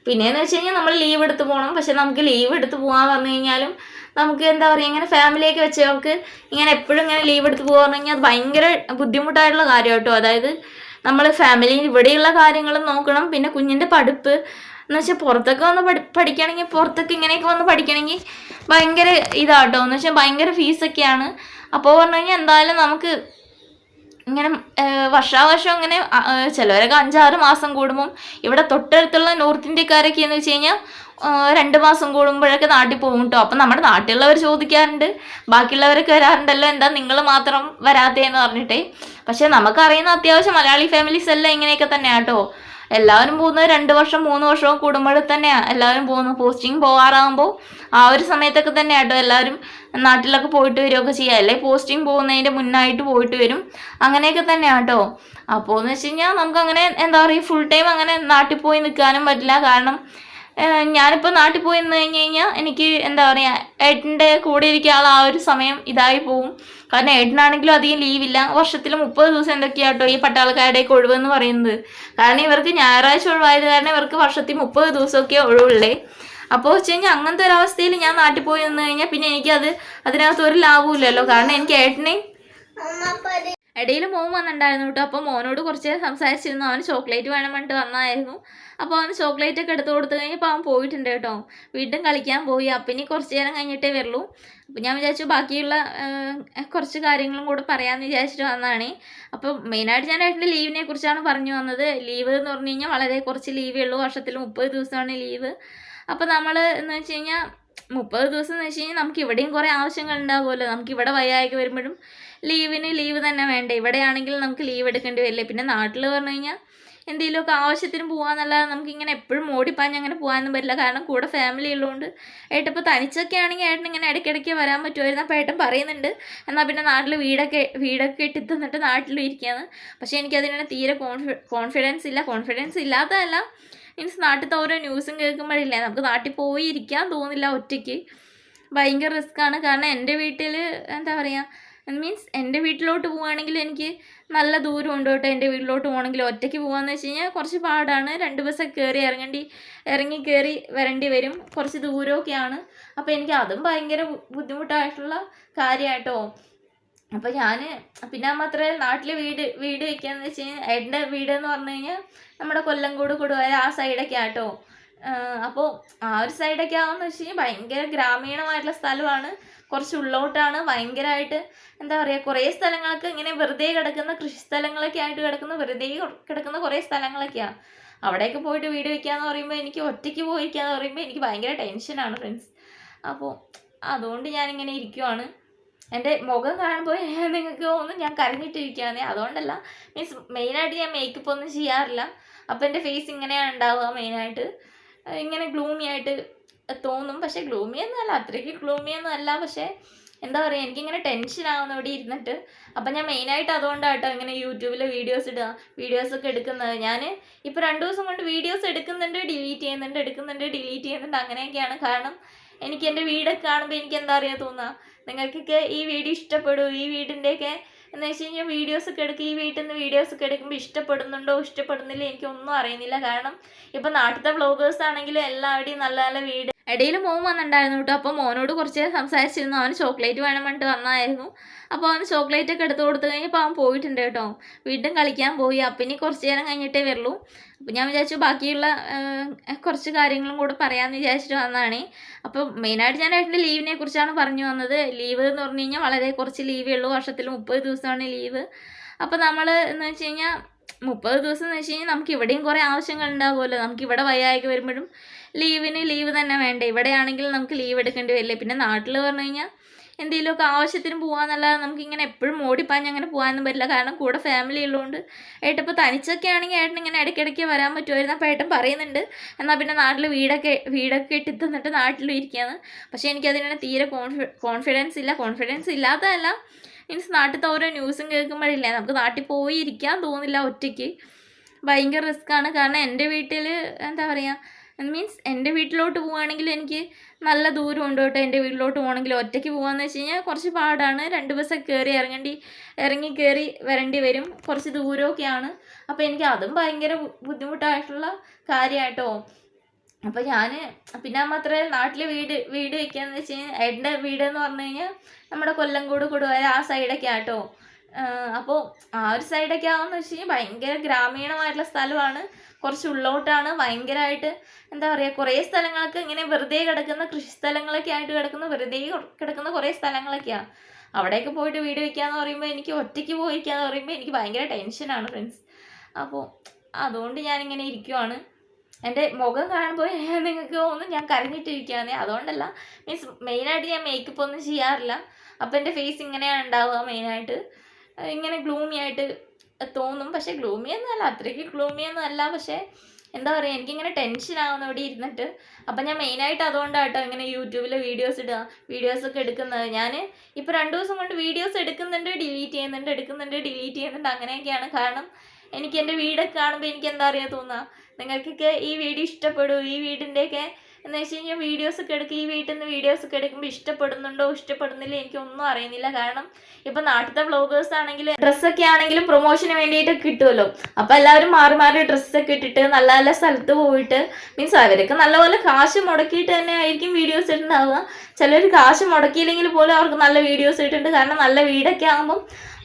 പിന്നെയെന്ന് വെച്ച് കഴിഞ്ഞാൽ നമ്മൾ ലീവ് എടുത്ത് പോകണം പക്ഷെ നമുക്ക് ലീവ് എടുത്ത് പോകാൻ പറഞ്ഞു കഴിഞ്ഞാലും നമുക്ക് എന്താ പറയുക ഇങ്ങനെ ഫാമിലിയൊക്കെ വെച്ച് നമുക്ക് ഇങ്ങനെ എപ്പോഴും ഇങ്ങനെ ലീവ് എടുത്ത് പോകാൻ കഴിഞ്ഞാൽ അത് ഭയങ്കര ബുദ്ധിമുട്ടായിട്ടുള്ള കാര്യം കേട്ടോ അതായത് നമ്മൾ ഫാമിലി ഇവിടെയുള്ള കാര്യങ്ങളും നോക്കണം. പിന്നെ കുഞ്ഞിന്റെ പഠിപ്പ് എന്ന് വെച്ചാൽ പുറത്തൊക്കെ വന്ന് പഠി പഠിക്കണമെങ്കിൽ പുറത്തൊക്കെ ഇങ്ങനെയൊക്കെ വന്ന് പഠിക്കണമെങ്കിൽ ഭയങ്കര ഇതാട്ടോ. എന്ന് വെച്ചാൽ ഭയങ്കര ഫീസൊക്കെയാണ് അപ്പോൾ പറഞ്ഞു കഴിഞ്ഞാൽ എന്തായാലും നമുക്ക് ഇങ്ങനെ വർഷാവർഷം ഇങ്ങനെ ചിലവരൊക്കെ അഞ്ചാറ് മാസം കൂടുമ്പം ഇവിടെ തൊട്ടടുത്തുള്ള നോർത്ത് ഇന്ത്യക്കാരൊക്കെ എന്ന് വെച്ച് കഴിഞ്ഞാൽ രണ്ട് മാസം കൂടുമ്പോഴൊക്കെ നാട്ടിൽ പോകും കേട്ടോ അപ്പം നമ്മുടെ നാട്ടിലുള്ളവർ ചോദിക്കാറുണ്ട്. ബാക്കിയുള്ളവരൊക്കെ വരാറുണ്ടല്ലോ. എന്താ നിങ്ങൾ മാത്രം വരാത്തേന്ന് പറഞ്ഞിട്ടേ. പക്ഷേ നമുക്കറിയുന്ന അത്യാവശ്യം മലയാളി ഫാമിലീസ് എല്ലാം ഇങ്ങനെയൊക്കെ തന്നെയാണ് കേട്ടോ എല്ലാവരും പോകുന്നത് രണ്ട് വർഷം മൂന്ന് വർഷവും കൂടുമ്പോൾ തന്നെയാണ് എല്ലാവരും പോകുന്നത് പോസ്റ്റിംഗ് പോകാറാകുമ്പോൾ ആ ഒരു സമയത്തൊക്കെ തന്നെയാണ് കേട്ടോ എല്ലാവരും നാട്ടിലൊക്കെ പോയിട്ട് വരികയൊക്കെ ചെയ്യുക അല്ലെങ്കിൽ പോസ്റ്റിംഗ് പോകുന്നതിന്റെ മുന്നായിട്ട് പോയിട്ട് വരും. അങ്ങനെയൊക്കെ തന്നെയാണ് കേട്ടോ അപ്പോൾ എന്ന് വെച്ച് കഴിഞ്ഞാൽ നമുക്ക് അങ്ങനെ എന്താ പറയുക ഫുൾ ടൈം അങ്ങനെ നാട്ടിൽ പോയി നിൽക്കാനും പറ്റില്ല. കാരണം ഞാനിപ്പോൾ നാട്ടിൽ പോയി നിന്ന് കഴിഞ്ഞ് കഴിഞ്ഞാൽ എനിക്ക് എന്താ പറയുക ഏട്ടന്റെ കൂടെ ഇരിക്കാനുള്ള ആ ഒരു സമയം ഇതായി പോവും. കാരണം ഏട്ടനാണെങ്കിലും അധികം ലീവില്ല വർഷത്തിൽ മുപ്പത് ദിവസം എന്തൊക്കെയാട്ടോ ഈ പട്ടാളക്കാരുടെയൊക്കെ ഒഴിവെന്ന് പറയുന്നത്. കാരണം ഇവർക്ക് ഞായറാഴ്ച ഒഴിവായത് കാരണം ഇവർക്ക് വർഷത്തിൽ മുപ്പത് ദിവസമൊക്കെ ഒഴിവുള്ളേ. അപ്പോൾ വെച്ച് കഴിഞ്ഞാൽ അങ്ങനത്തെ ഒരു അവസ്ഥയിൽ ഞാൻ നാട്ടിൽ പോയി നിന്ന് കഴിഞ്ഞാൽ പിന്നെ എനിക്കത് അതിനകത്ത് ഒരു ലാഭവും ഇല്ലല്ലോ കാരണം എനിക്ക് ഏട്ടനെയും ഇടയിൽ മോൻ വന്നിട്ടുണ്ടായിരുന്നു കേട്ടോ. അപ്പോൾ മോനോട് കുറച്ച് നേരം സംസാരിച്ചിരുന്നു. അവന് ചോക്ലേറ്റ് വേണം പറഞ്ഞിട്ട് വന്നായിരുന്നു. അപ്പോൾ അവന് ചോക്ലേറ്റ് ഒക്കെ എടുത്ത് കൊടുത്തു കഴിഞ്ഞപ്പോൾ അവൻ പോയിട്ടുണ്ട് കേട്ടോ. വീണ്ടും കളിക്കാൻ പോയി. അപ്പം ഇനി കുറച്ച് നേരം കഴിഞ്ഞിട്ടേ വരുള്ളൂ. അപ്പം ഞാൻ വിചാരിച്ചു ബാക്കിയുള്ള കുറച്ച് കാര്യങ്ങളും കൂടെ പറയാമെന്ന് വിചാരിച്ചിട്ട് വന്നതാണ്. അപ്പോൾ മെയിനായിട്ട് ഞാൻ ഏട്ടന്റെ ലീവിനെ കുറിച്ചാണ് പറഞ്ഞു വന്നത്. ലീവ് എന്ന് പറഞ്ഞു കഴിഞ്ഞാൽ വളരെ കുറച്ച് ലീവേ ഉള്ളൂ. വർഷത്തിൽ മുപ്പത് ദിവസമാണ് ലീവ്. അപ്പോൾ നമ്മൾ എന്ന് വെച്ച് കഴിഞ്ഞാൽ മുപ്പത് ദിവസം എന്ന് വെച്ച് കഴിഞ്ഞാൽ നമുക്ക് ഇവിടെയും കുറേ ആവശ്യങ്ങൾ ഉണ്ടാകുമല്ലോ നമുക്ക് ഇവിടെ വയ്യായ്ക്ക് വരുമ്പോഴും ലീവിന് ലീവ് തന്നെ വേണ്ടേ? ഇവിടെയാണെങ്കിൽ നമുക്ക് ലീവ് എടുക്കേണ്ടി വരില്ലേ? പിന്നെ നാട്ടിൽ പറഞ്ഞു കഴിഞ്ഞാൽ എന്തെങ്കിലുമൊക്കെ ആവശ്യത്തിന് പോകാമെന്നല്ലാതെ നമുക്ക് ഇങ്ങനെ എപ്പോഴും ഓടിപ്പാഞ്ഞ് അങ്ങനെ പോകാനൊന്നും പറ്റില്ല. കാരണം കൂടെ ഫാമിലി ഉള്ളതുകൊണ്ട് ഏട്ടപ്പോൾ തനിച്ചൊക്കെ ആണെങ്കിൽ ഏട്ടൻ ഇങ്ങനെ ഇടയ്ക്കിടയ്ക്ക് വരാൻ പറ്റുമായിരുന്നു. അപ്പോൾ ഏട്ടൻ പറയുന്നുണ്ട് എന്നാൽ പിന്നെ നാട്ടിൽ വീടൊക്കെ വീടൊക്കെ ഇട്ടി തന്നിട്ട് നാട്ടിലും ഇരിക്കുകയാണ് പക്ഷേ എനിക്കതിനെ തീരെ കോൺഫി കോൺഫിഡൻസ് ഇല്ല. കോൺഫിഡൻസ് ഇല്ലാത്തതല്ല. മീൻസ് നാട്ടിലത്തെ ഓരോ ന്യൂസും കേൾക്കുമ്പോഴില്ലേ നമുക്ക് നാട്ടിൽ പോയി ഇരിക്കാൻ തോന്നില്ല ഒറ്റയ്ക്ക്. ഭയങ്കര റിസ്ക്കാണ് കാരണം എന്റെ വീട്ടിൽ എന്താ പറയുക മീൻസ് എന്റെ വീട്ടിലോട്ട് പോവുകയാണെങ്കിൽ എനിക്ക് നല്ല ദൂരം ഉണ്ട് കേട്ടോ എന്റെ വീട്ടിലോട്ട് പോകണമെങ്കിൽ. ഒറ്റയ്ക്ക് പോകാമെന്ന് വെച്ച് കഴിഞ്ഞാൽ കുറച്ച് പാടാണ്. രണ്ട് ബസ്സൊക്കെ കയറി ഇറങ്ങേണ്ടി ഇറങ്ങി കയറി വരേണ്ടി വരും. കുറച്ച് ദൂരമൊക്കെയാണ്. അപ്പോൾ എനിക്ക് അതും ഭയങ്കര ബുദ്ധിമുട്ടായിട്ടുള്ള കാര്യമായിട്ടോ. അപ്പോൾ ഞാൻ പിന്നെ മാത്രമേ നാട്ടിൽ വീട് വീട് വെക്കാന്ന് വെച്ച് കഴിഞ്ഞാൽ എന്റെ വീട് എന്ന് പറഞ്ഞു കഴിഞ്ഞാൽ നമ്മുടെ കൊല്ലംകോട് കൊടുവായ ആ സൈഡൊക്കെ ആട്ടോ. അപ്പോൾ ആ ഒരു സൈഡൊക്കെ ആവുമെന്ന് വെച്ച് കഴിഞ്ഞാൽ ഭയങ്കര ഗ്രാമീണമായിട്ടുള്ള സ്ഥലമാണ്. കുറച്ച് ഉള്ളോട്ടാണ്. ഭയങ്കരമായിട്ട് എന്താ പറയുക കുറേ സ്ഥലങ്ങൾക്ക് ഇങ്ങനെ വെറുതെ കിടക്കുന്ന കൃഷി സ്ഥലങ്ങളൊക്കെ ആയിട്ട് കിടക്കുന്ന വെറുതെ കിടക്കുന്ന കുറേ സ്ഥലങ്ങളൊക്കെയാണ് അവിടെയൊക്കെ പോയിട്ട് വീട് വെക്കാന്ന് പറയുമ്പോൾ എനിക്ക് ഒറ്റയ്ക്ക് പോയിരിക്കാന്ന് പറയുമ്പോൾ എനിക്ക് ഭയങ്കര ടെൻഷനാണ് ഫ്രണ്ട്സ്. അപ്പോൾ അതുകൊണ്ട് ഞാനിങ്ങനെ ഇരിക്കുവാണ്. എന്റെ മുഖം കാണുമ്പോൾ [laughs] നിങ്ങൾക്ക് തോന്നും ഞാൻ കരഞ്ഞിട്ടിരിക്കുകയാണ്. അതുകൊണ്ടല്ല മീൻസ് മെയിനായിട്ട് ഞാൻ മേക്കപ്പ് ഒന്നും ചെയ്യാറില്ല. അപ്പോൾ എന്റെ ഫേസ് ഇങ്ങനെയാണ് ഉണ്ടാവുക മെയിനായിട്ട് ഇങ്ങനെ ഗ്ലൂമി ആയിട്ട് തോന്നും. പക്ഷേ ഗ്ലൂമി ഒന്നും അല്ല. അത്രയ്ക്ക് ഗ്ലൂമി പക്ഷേ എന്താ പറയുക എനിക്കിങ്ങനെ ടെൻഷൻ ആവുന്ന ഇവിടെ ഇരുന്നിട്ട്. അപ്പം ഞാൻ മെയിനായിട്ട് അതുകൊണ്ടാട്ടോ ഇങ്ങനെ യൂട്യൂബിൽ വീഡിയോസ് ഇടുക. വീഡിയോസൊക്കെ എടുക്കുന്നത്. ഞാൻ ഇപ്പോൾ രണ്ട് ദിവസം കൊണ്ട് വീഡിയോസ് എടുക്കുന്നുണ്ട് ഡിലീറ്റ് ചെയ്യുന്നുണ്ട് എടുക്കുന്നുണ്ട് ഡിലീറ്റ് ചെയ്യുന്നുണ്ട് അങ്ങനെയൊക്കെയാണ്. കാരണം എനിക്ക് എന്റെ വീടൊക്കെ കാണുമ്പോൾ എനിക്ക് എന്താ അറിയാൻ തോന്നുക നിങ്ങൾക്കൊക്കെ ഈ വീഡിയോ ഇഷ്ടപ്പെടും. ഈ വീടിന്റെയൊക്കെ എന്ന് വെച്ച് കഴിഞ്ഞാൽ വീഡിയോസൊക്കെ എടുക്കുക ഈ വീട്ടിൽ നിന്ന് വീഡിയോസൊക്കെ എടുക്കുമ്പോൾ ഇഷ്ടപ്പെടുന്നുണ്ടോ? ഇഷ്ടപ്പെടുന്നില്ല? എനിക്കൊന്നും അറിയുന്നില്ല. കാരണം ഇപ്പം നാട്ടിലത്തെ വ്ളോഗേഴ്സ് ആണെങ്കിലും എല്ലാവരുടെയും നല്ല നല്ല വീട് ഇടയിൽ മോൻ വന്നിട്ടുണ്ടായിരുന്നു കേട്ടോ. അപ്പോൾ മോനോട് കുറച്ച് സംസാരിച്ചിരുന്നു. അവന് ചോക്ലേറ്റ് വേണം പറഞ്ഞിട്ട് വന്നായിരുന്നു. അപ്പോൾ അവന് ചോക്ലേറ്റ് ഒക്കെ എടുത്തു കൊടുത്തു കഴിഞ്ഞപ്പോൾ അവൻ പോയിട്ടുണ്ട് കേട്ടോ. വീണ്ടും കളിക്കാൻ പോയി. അപ്പം ഇനി കുറച്ച് നേരം കഴിഞ്ഞിട്ടേ വരുള്ളൂ. അപ്പം ഞാൻ വിചാരിച്ചു ബാക്കിയുള്ള കുറച്ച് കാര്യങ്ങളും കൂടെ പറയാമെന്ന് വിചാരിച്ചിട്ട് വന്നതാണ്. അപ്പോൾ മെയിനായിട്ട് ഞാൻ ഏട്ടന്റെ ലീവിനെ കുറിച്ചാണ് പറഞ്ഞു വന്നത്. ലീവ് എന്ന് പറഞ്ഞു കഴിഞ്ഞാൽ വളരെ കുറച്ച് ലീവേ ഉള്ളൂ. വർഷത്തിൽ മുപ്പത് ദിവസമാണ് ലീവ്. അപ്പോൾ നമ്മൾ എന്ന് വെച്ച് കഴിഞ്ഞാൽ മുപ്പത് ദിവസം എന്ന് വെച്ച് കഴിഞ്ഞാൽ നമുക്ക് ഇവിടെയും കുറേ ആവശ്യങ്ങൾ ഉണ്ടാകുമല്ലോ നമുക്ക് ഇവിടെ വയ്യായ്ക വരുമ്പോഴും ലീവിന് ലീവ് തന്നെ വേണ്ടേ? ഇവിടെയാണെങ്കിൽ നമുക്ക് ലീവ് എടുക്കേണ്ടി വരില്ലേ? പിന്നെ നാട്ടിൽ പറഞ്ഞു കഴിഞ്ഞാൽ എന്തെങ്കിലുമൊക്കെ ആവശ്യത്തിന് പോകാന്നല്ലാതെ നമുക്ക് ഇങ്ങനെ എപ്പോഴും ഓടിപ്പാഞ്ഞ് അങ്ങനെ പോകാനൊന്നും പറ്റില്ല. കാരണം കൂടെ ഫാമിലി ഉള്ളതുകൊണ്ട് ഏട്ടപ്പോൾ തനിച്ചൊക്കെ ആണെങ്കിൽ ഏട്ടൻ ഇങ്ങനെ ഇടയ്ക്കിടയ്ക്ക് വരാൻ പറ്റുമായിരുന്നു. അപ്പോൾ ഏട്ടൻ പറയുന്നുണ്ട് എന്നാൽ പിന്നെ നാട്ടിൽ വീടൊക്കെ വീടൊക്കെ ഇട്ടി തന്നിട്ട് നാട്ടിലും ഇരിക്കുകയാണ് പക്ഷേ എനിക്കതിനെ തീരെ കോൺഫി കോൺഫിഡൻസ് ഇല്ല. കോൺഫിഡൻസ് ഇല്ലാത്തതല്ല. മീൻസ് നാട്ടിലത്തെ ഓരോ ന്യൂസും കേൾക്കുമ്പോഴില്ലേ നമുക്ക് നാട്ടിൽ പോയി ഇരിക്കാൻ തോന്നില്ല ഒറ്റയ്ക്ക്. ഭയങ്കര റിസ്ക്കാണ് കാരണം എന്റെ വീട്ടിൽ എന്താ പറയുക മീൻസ് എന്റെ വീട്ടിലോട്ട് പോവുകയാണെങ്കിൽ എനിക്ക് നല്ല ദൂരം ഉണ്ട് കേട്ടോ. എന്റെ വീട്ടിലോട്ട് പോകണമെങ്കിൽ ഒറ്റയ്ക്ക് പോകാമെന്ന് വെച്ച് കഴിഞ്ഞാൽ കുറച്ച് പാടാണ്. രണ്ട് ബസ്സൊക്കെ കയറി ഇറങ്ങേണ്ടി ഇറങ്ങി കയറി വരേണ്ടി വരും. കുറച്ച് ദൂരമൊക്കെയാണ്. അപ്പോൾ എനിക്ക് അതും ഭയങ്കര ബുദ്ധിമുട്ടായിട്ടുള്ള കാര്യമായിട്ടോ അപ്പോൾ ഞാൻ പിന്നെ മാത്രമേ നാട്ടിൽ വീട് വീട് വെക്കാന്ന് വെച്ച് കഴിഞ്ഞാൽ എന്റെ വീട് എന്ന് പറഞ്ഞു കഴിഞ്ഞാൽ നമ്മുടെ കൊല്ലംകോട് കൊടുവായ ആ സൈഡൊക്കെ ആട്ടോ. അപ്പോൾ ആ ഒരു സൈഡൊക്കെ ആവുമെന്ന് വെച്ച് കഴിഞ്ഞാൽ ഭയങ്കര ഗ്രാമീണമായിട്ടുള്ള സ്ഥലമാണ്. കുറച്ച് ഉള്ളോട്ടാണ്. ഭയങ്കരമായിട്ട് എന്താ പറയുക കുറേ സ്ഥലങ്ങളൊക്കെ ഇങ്ങനെ വെറുതെ കിടക്കുന്ന കൃഷി സ്ഥലങ്ങളൊക്കെ ആയിട്ട് കിടക്കുന്ന വെറുതെ കിടക്കുന്ന കുറേ സ്ഥലങ്ങളൊക്കെയാണ് അവിടെയൊക്കെ പോയിട്ട് വീട് വയ്ക്കാന്ന് പറയുമ്പോൾ എനിക്ക് ഒറ്റയ്ക്ക് പോയിരിക്കാന്ന് പറയുമ്പോൾ എനിക്ക് ഭയങ്കര ടെൻഷനാണ് ഫ്രണ്ട്സ്. അപ്പോൾ അതുകൊണ്ട് ഞാനിങ്ങനെ ഇരിക്കുവാണ്. എന്റെ മുഖം കാണുമ്പോൾ നിങ്ങൾക്ക് ഒന്നും ഞാൻ കരഞ്ഞിട്ടിരിക്കുകയാണ്. അതുകൊണ്ടല്ല മീൻസ് മെയിനായിട്ട് ഞാൻ മേക്കപ്പ് ഒന്നും ചെയ്യാറില്ല. അപ്പോൾ എന്റെ ഫേസ് ഇങ്ങനെയാണ് ഉണ്ടാവുക മെയിനായിട്ട് ഇങ്ങനെ ഗ്ലൂമി ആയിട്ട് തോന്നും. പക്ഷേ ഗ്ലൂമി ഒന്നും അല്ല അത്രയ്ക്ക് ഗ്ലൂമി ഒന്നും അല്ല. പക്ഷേ എന്താ പറയുക എനിക്കിങ്ങനെ ടെൻഷൻ ആവുന്ന ഇവിടെ ഇരുന്നിട്ട്. അപ്പം ഞാൻ മെയിനായിട്ട് അതുകൊണ്ടാണ് അതുകൊണ്ടാട്ടോ ഇങ്ങനെ യൂട്യൂബിൽ വീഡിയോസ് ഇടുക വീഡിയോസൊക്കെ എടുക്കുന്നത്. ഞാൻ ഇപ്പോൾ രണ്ട് ദിവസം കൊണ്ട് വീഡിയോസ് എടുക്കുന്നുണ്ട് ഡിലീറ്റ് ചെയ്യുന്നുണ്ട് എടുക്കുന്നുണ്ട് ഡിലീറ്റ് ചെയ്യുന്നുണ്ട് അങ്ങനെയൊക്കെയാണ്. കാരണം എനിക്ക് എന്റെ വീടൊക്കെ കാണുമ്പോൾ എനിക്ക് എന്താ അറിയാ തോന്നുക നിങ്ങൾക്കൊക്കെ ഈ വീഡിയോ ഇഷ്ടപ്പെടും ഈ വീടിന്റെയൊക്കെ എന്ന് വെച്ച് കഴിഞ്ഞാൽ വീഡിയോസ് ഒക്കെ എടുക്കുക ഈ വീട്ടിൽ നിന്ന് വീഡിയോസ് ഒക്കെ എടുക്കുമ്പോൾ ഇഷ്ടപ്പെടുന്നുണ്ടോ ഇഷ്ടപ്പെടുന്നില്ല എനിക്കൊന്നും അറിയുന്നില്ല. കാരണം ഇപ്പം നാട്ടിലത്തെ വ്ളോഗേഴ്സ് ആണെങ്കിൽ ഡ്രസ്സൊക്കെ ആണെങ്കിലും പ്രൊമോഷന് വേണ്ടിയിട്ട് കിട്ടുമല്ലോ അപ്പം എല്ലാവരും മാറി മാറി ഡ്രസ്സൊക്കെ ഇട്ടിട്ട് നല്ല നല്ല സ്ഥലത്ത് പോയിട്ട് മീൻസ് അവരൊക്കെ നല്ലപോലെ കാശ് മുടക്കിയിട്ട് തന്നെ ആയിരിക്കും വീഡിയോസ് ഇട്ടുണ്ടാവുക ചിലർ കാശ് മുടക്കിയില്ലെങ്കിൽ പോലും അവർക്ക് നല്ല വീഡിയോസ് ഇട്ടിട്ടുണ്ട്. കാരണം നല്ല വീടൊക്കെ ആകുമ്പം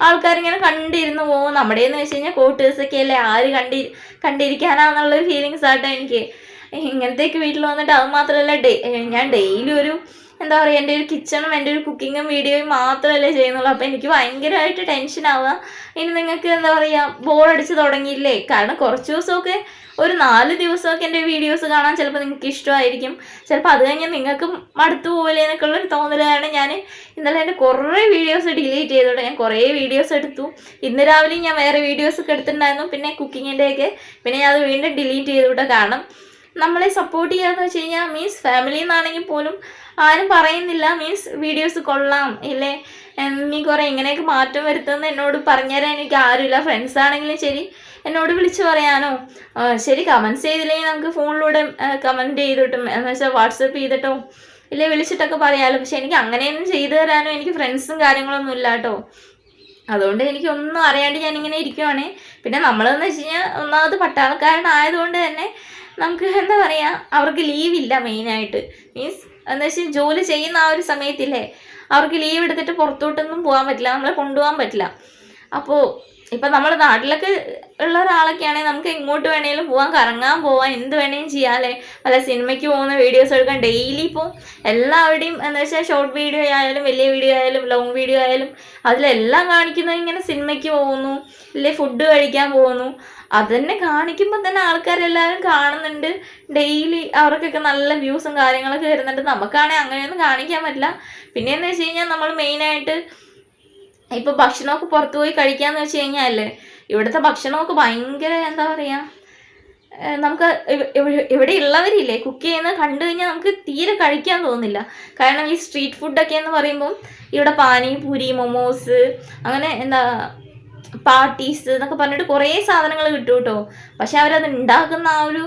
ആൾക്കാരിങ്ങനെ കണ്ടിരുന്നു പോകും. നമ്മുടെ എന്ന് വെച്ച് കഴിഞ്ഞാൽ കോട്ടേഴ്സൊക്കെ അല്ലേ ആര് കണ്ടി കണ്ടിരിക്കാനാന്നുള്ളൊരു ഫീലിങ്സ് ആട്ടോ എനിക്ക്. ഇങ്ങനത്തേക്ക് വീട്ടിൽ വന്നിട്ട് അത് മാത്രമല്ല ഡേ ഞാൻ ഡെയിലി ഒരു എന്താ പറയുക എന്റെ ഒരു കിച്ചണും എന്റെ ഒരു കുക്കിങ്ങും വീഡിയോയും മാത്രമല്ലേ ചെയ്യുന്നുള്ളൂ. അപ്പോൾ എനിക്ക് ഭയങ്കരമായിട്ട് ടെൻഷൻ ആവുക. ഇനി നിങ്ങൾക്ക് എന്താ പറയുക ബോറടിച്ച് തുടങ്ങിയില്ലേ? കാരണം കുറച്ച് ദിവസമൊക്കെ ഒരു നാല് ദിവസമൊക്കെ എന്റെ വീഡിയോസ് കാണാൻ ചിലപ്പോൾ നിങ്ങൾക്ക് ഇഷ്ടമായിരിക്കും. ചിലപ്പോൾ അത് കഴിഞ്ഞാൽ നിങ്ങൾക്ക് മടുത്തു പോലെ എന്നൊക്കെ ഉള്ളൊരു തോന്നലാണ് ഞാൻ ഇന്നലെ എന്റെ കുറേ വീഡിയോസ് ഡിലീറ്റ് ചെയ്തോട്ടെ ഞാൻ കുറേ വീഡിയോസ് എടുത്തു. ഇന്ന് രാവിലെയും ഞാൻ വേറെ വീഡിയോസ് ഒക്കെ എടുത്തിട്ടുണ്ടായിരുന്നു. പിന്നെ കുക്കിങ്ങിന്റെയൊക്കെ പിന്നെ ഞാൻ അത് വീണ്ടും ഡിലീറ്റ് ചെയ്തു കാരണം നമ്മളെ സപ്പോർട്ട് ചെയ്യാന്ന് വെച്ച് കഴിഞ്ഞാൽ മീൻസ് ഫാമിലിയിൽ നിന്നാണെങ്കിൽ പോലും ആരും പറയുന്നില്ല. മീൻസ് വീഡിയോസ് കൊള്ളാം. ഇല്ലേ? എന്നീ കുറേ ഇങ്ങനെയൊക്കെ മാറ്റം വരുത്തുമെന്ന് എന്നോട് പറഞ്ഞുതരാൻ എനിക്ക് ആരുമില്ല. ഫ്രണ്ട്സ് ആണെങ്കിലും ശരി. എന്നോട് വിളിച്ചു പറയാനോ? ശരി. കമൻസ് ചെയ്തില്ലെങ്കിൽ നമുക്ക് ഫോണിലൂടെ കമന്റ് ചെയ്തിട്ടും എന്ന് വെച്ചാൽ വാട്സപ്പ് ചെയ്തിട്ടോ? ഇല്ലേ? വിളിച്ചിട്ടൊക്കെ പറയാമല്ലോ പക്ഷെ എനിക്ക് അങ്ങനെയൊന്നും ചെയ്തു തരാനോ എനിക്ക് ഫ്രണ്ട്സും കാര്യങ്ങളൊന്നും ഇല്ല കേട്ടോ. അതുകൊണ്ട് എനിക്കൊന്നും അറിയാണ്ട് ഞാനിങ്ങനെ ഇരിക്കുവാണ്. പിന്നെ നമ്മളെന്ന് വെച്ച് കഴിഞ്ഞാൽ ഒന്നാമത് പട്ടാളക്കാരനായതുകൊണ്ട് തന്നെ നമുക്ക് എന്താ പറയുക അവർക്ക് ലീവില്ല മെയിനായിട്ട് മീൻസ് എന്താ വെച്ചാൽ ജോലി ചെയ്യുന്ന ആ ഒരു സമയത്തില്ലേ അവർക്ക് ലീവ് എടുത്തിട്ട് പുറത്തോട്ടൊന്നും പോകാൻ പറ്റില്ല നമ്മളെ കൊണ്ടുപോകാൻ പറ്റില്ല. അപ്പോൾ ഇപ്പം നമ്മൾ നാട്ടിലൊക്കെ ഉള്ള ഒരാളൊക്കെ ആണെങ്കിൽ നമുക്ക് എങ്ങോട്ട് വേണേലും പോകാൻ കറങ്ങാൻ പോവാൻ എന്ത് വേണേലും ചെയ്യാമല്ലേ വല്ല സിനിമയ്ക്ക് പോകുന്ന വീഡിയോസ് എടുക്കാൻ ഡെയിലി ഇപ്പോൾ എല്ലാവരുടെയും എന്താ വെച്ചാൽ ഷോർട്ട് വീഡിയോ ആയാലും വലിയ വീഡിയോ ആയാലും ലോങ് വീഡിയോ ആയാലും അതിലെല്ലാം കാണിക്കുന്നത് ഇങ്ങനെ സിനിമയ്ക്ക് പോകുന്നു ഇല്ലേ ഫുഡ് കഴിക്കാൻ പോകുന്നു. അതന്നെ കാണിക്കുമ്പോൾ തന്നെ ആൾക്കാരെല്ലാവരും കാണുന്നുണ്ട്. ഡെയിലി അവർക്കൊക്കെ നല്ല വ്യൂസും കാര്യങ്ങളൊക്കെ വരുന്നുണ്ട്. നമുക്കാണെങ്കിൽ അങ്ങനെയൊന്നും കാണിക്കാൻ പറ്റില്ല. പിന്നെയെന്ന് വെച്ച് കഴിഞ്ഞാൽ നമ്മൾ മെയിനായിട്ട് ഇപ്പോൾ ഭക്ഷണമൊക്കെ പുറത്ത് പോയി കഴിക്കാമെന്ന് വെച്ച് കഴിഞ്ഞാലേ ഇവിടുത്തെ ഭക്ഷണമൊക്കെ ഭയങ്കര എന്താ പറയുക നമുക്ക് ഇവ- ഇവ- ഇവിടെ ഉള്ളവരില്ലേ കുക്ക് ചെയ്യുന്നത് കണ്ടു കഴിഞ്ഞാൽ നമുക്ക് തീരെ കഴിക്കാൻ തോന്നില്ല. കാരണം ഈ സ്ട്രീറ്റ് ഫുഡൊക്കെ എന്ന് പറയുമ്പം ഇവിടെ പാനി പൂരി മൊമോസ് അങ്ങനെ എന്താ പാർട്ടീസ് എന്നൊക്കെ പറഞ്ഞിട്ട് കുറേ സാധനങ്ങൾ കിട്ടും കേട്ടോ. പക്ഷെ അവരത് ഉണ്ടാക്കുന്ന ആ ഒരു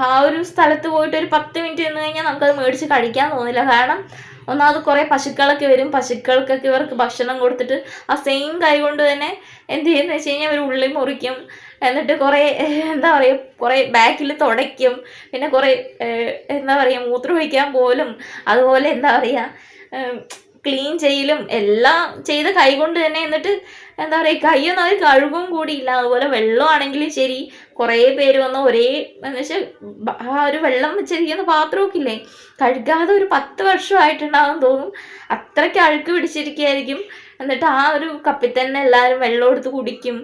ആ ഒരു സ്ഥലത്ത് പോയിട്ട് ഒരു പത്ത് മിനിറ്റ് നിന്ന് കഴിഞ്ഞാൽ നമുക്കത് മേടിച്ച് കഴിക്കാൻ തോന്നില്ല. കാരണം ഒന്നാമത് കുറേ പശുക്കളൊക്കെ വരും. പശുക്കൾക്കൊക്കെ ഇവർക്ക് ഭക്ഷണം കൊടുത്തിട്ട് ആ സെയിം കൈ കൊണ്ട് തന്നെ എന്ത് ചെയ്യുന്ന വെച്ച് കഴിഞ്ഞാൽ അവർ ഉള്ളി മുറിക്കും. എന്നിട്ട് കുറേ എന്താ പറയുക കുറേ ബാക്കിൽ തുടയ്ക്കും. പിന്നെ കുറേ എന്താ പറയുക മൂത്രമൊഴിക്കാൻ പോലും അതുപോലെ എന്താ പറയുക ക്ലീൻ ചെയ്യലും എല്ലാം ചെയ്ത് കൈ കൊണ്ട് തന്നെ എന്നിട്ട് എന്താ പറയുക കൈയൊന്നും അവർ കഴുകും കൂടിയില്ല. അതുപോലെ വെള്ളമാണെങ്കിലും ശരി കുറേ പേര് വന്ന് ഒരേ എന്ന് വെച്ചാൽ ആ ഒരു വെള്ളം വെച്ചിരിക്കുന്ന പാത്രമൊക്കെ ഇല്ലേ? കഴുകാതെ ഒരു പത്ത് വർഷമായിട്ടുണ്ടാവും തോന്നും. അത്രയ്ക്ക് അഴുക്ക് പിടിച്ചിരിക്കുകയായിരിക്കും. എന്നിട്ട് ആ ഒരു കപ്പിൽ തന്നെ എല്ലാവരും വെള്ളം എടുത്ത് കുടിക്കും.